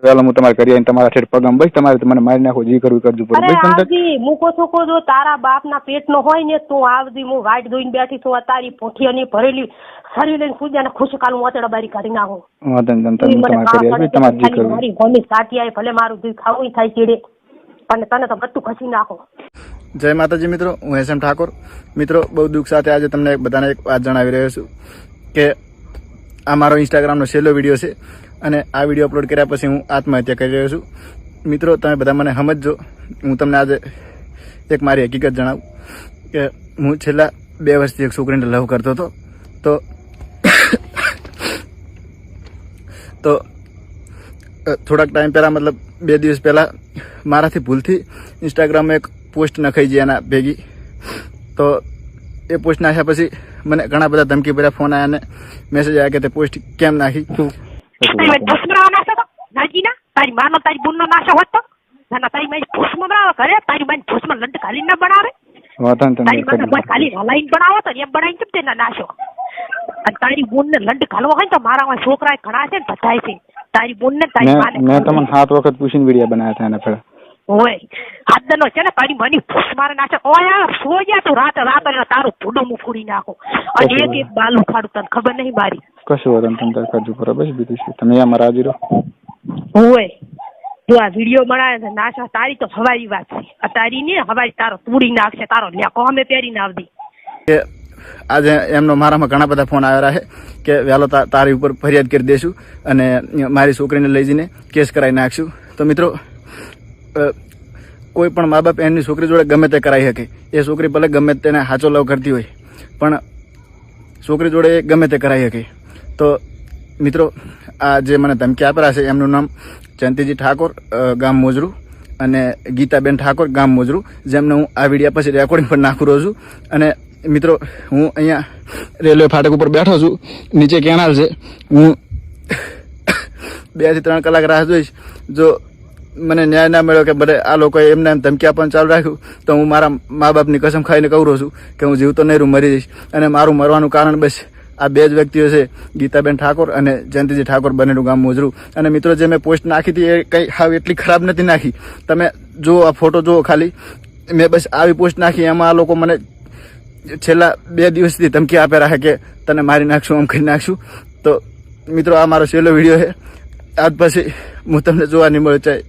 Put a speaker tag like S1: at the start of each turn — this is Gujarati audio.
S1: ચાલો હું તમારે કરી આવીને તમારા ઠેઠ પગમ બસ તમારે મને મારી નાખો જે કરવું કરજો. પડે બસ તમ
S2: મૂકો છોકો જો તારા બાપના પેટનો હોય ને તું આવજી હું વાટ જોઈને બેઠી છું આ તારી પોઠિયાની ભરેલી શરીર લઈને પૂજાને ખુશકાલ મોતેડા બારી કાઢી નાખું.
S1: તમ તમારે કરી તમારે જે કરવું.
S2: મારી આવી ભલે મારું દૂધ ખાવું થાય ચીડે અને તને તો બધું ખસી નાખો.
S3: જય માતાજી મિત્રો હું ઠાકોર. મિત્રો બહુ દુઃખ સાથે આજે તમને બધાને એક વાત જણાવી રહ્યો છું કે આ મારો ઇન્સ્ટાગ્રામનો છેલ્લો વીડિયો છે અને આ વીડિયો અપલોડ કર્યા પછી હું આત્મહત્યા કરી રહ્યો છું. મિત્રો, તમે બધા મને સમજજો. હું તમને આજે એક મારી હકીકત જણાવું કે હું છેલ્લા બે વર્ષથી એક છોકરીને લવ કરતો હતો. તો તો થોડાક ટાઈમ પહેલાં, મતલબ બે દિવસ પહેલાં મારાથી ભૂલથી ઇન્સ્ટાગ્રામમાં એક પોસ્ટ નખાઈ જઈ એના ભેગી. તો એ પોસ્ટ નાખ્યા પછી મને ઘણા બધા ધમકી ભર્યા ફોન આવ્યા અને મેસેજ આવ્યા કે તે પોસ્ટ કેમ નાખી?
S2: તારી માનો તારી બુનનો નાશો હોત તો? ના તારી મારી ભૂસમરાવા કરે તારી મારી ભૂસમાં લંડ ખાલી ના બનાવે? તારી માને કોઈ ખાલી હલાઈને બનાવો તો એમ બનાવીને કેમ તેના નાશો? અને તારી બુનને લંડ ઘાલવો હોય ને તો મારામાં છોકરા ઘણા છે ને બધાય છે. તારી બુનને ને તારી માને
S1: મેં તમને સાત વખત પૂછીને વીડિયો બનાવ્યા હતા એના પહેલા
S2: હોય આદનો છે ને પાડી મની ફૂસ મારે નાખે. ઓય સો તું રાતે રાતે ને તારું ભૂડું હું ફૂડી નાખો. અને એક એક બાલું ઉખાડું તને ખબર નહીં મારી.
S1: કશું વાત નહીં, તમે તાર કરજો બરાબર છે બીજું શું? તમે અમારા હાજર
S2: હોય તું આ વીડિયો બનાવે છે નાશા તારી તો હવારી વાત છે. આ તારી ને હવારી તારો તૂડી નાખશે તારો લેકો અમે પહેરીને આવતી
S3: કે આજે એમનો મારામાં ઘણા બધા ફોન આવ્યા છે કે વહેલો તારી ઉપર ફરિયાદ કરી દેશું અને મારી છોકરીને લઈ જઈને કેસ કરાવી નાખશું. તો મિત્રો કોઈ પણ મા બાપ એમની છોકરી જોડે ગમે તે કરાવી શકે. એ છોકરી ભલે ગમે તેને સાચો લવ કરતી હોય, પણ છોકરી જોડે એ ગમે તે કરાવી શકે. તો મિત્રો, આ જે મને ધમકી આપેલા છે, એમનું નામ જયંતિજી ઠાકોર ગામ મોજરું, અને ગીતાબેન ઠાકોર, ગામ મોજરું, જેમને હું આ વિડીયા પછી રેકોર્ડિંગ પણ નાખું રહું છું. અને મિત્રો, હું અહીંયા રેલવે ફાટક ઉપર બેઠો છું, નીચે કેનાલ છે. હું બેથી ત્રણ કલાક રાહ જોઈશ. જો મને ન્યાય ના મળ્યો કે ભલે આ લોકોએ એમને એમ ધમકી આપવાનું ચાલુ રાખ્યું, તો હું મારા મા બાપની કસમ ખાઈને કહું છું કે હું જીવતો નહીં મરી જઈશ. અને મારું મરવાનું કારણ બસ આ બે જ વ્યક્તિઓ છે, ગીતાબેન ઠાકોર અને જયંતિજી ઠાકોર બંનેનું ગામ મોજરું. અને મિત્રો, જે મેં પોસ્ટ નાખી હતી એ કંઈ હાવ એટલી ખરાબ નથી નાખી. તમે જુઓ આ ફોટો, જુઓ ખાલી. મેં બસ આવી પોસ્ટ નાખી, એમાં આ લોકો મને છેલ્લા બે દિવસથી ધમકી આપે રાખે કે તને મારી નાખશું, આમ કરી નાખશું. તો મિત્રો, આ મારો છેલ્લો વીડિયો છે. આજ પછી હું તમને જોવા નહીં મળે ચાહે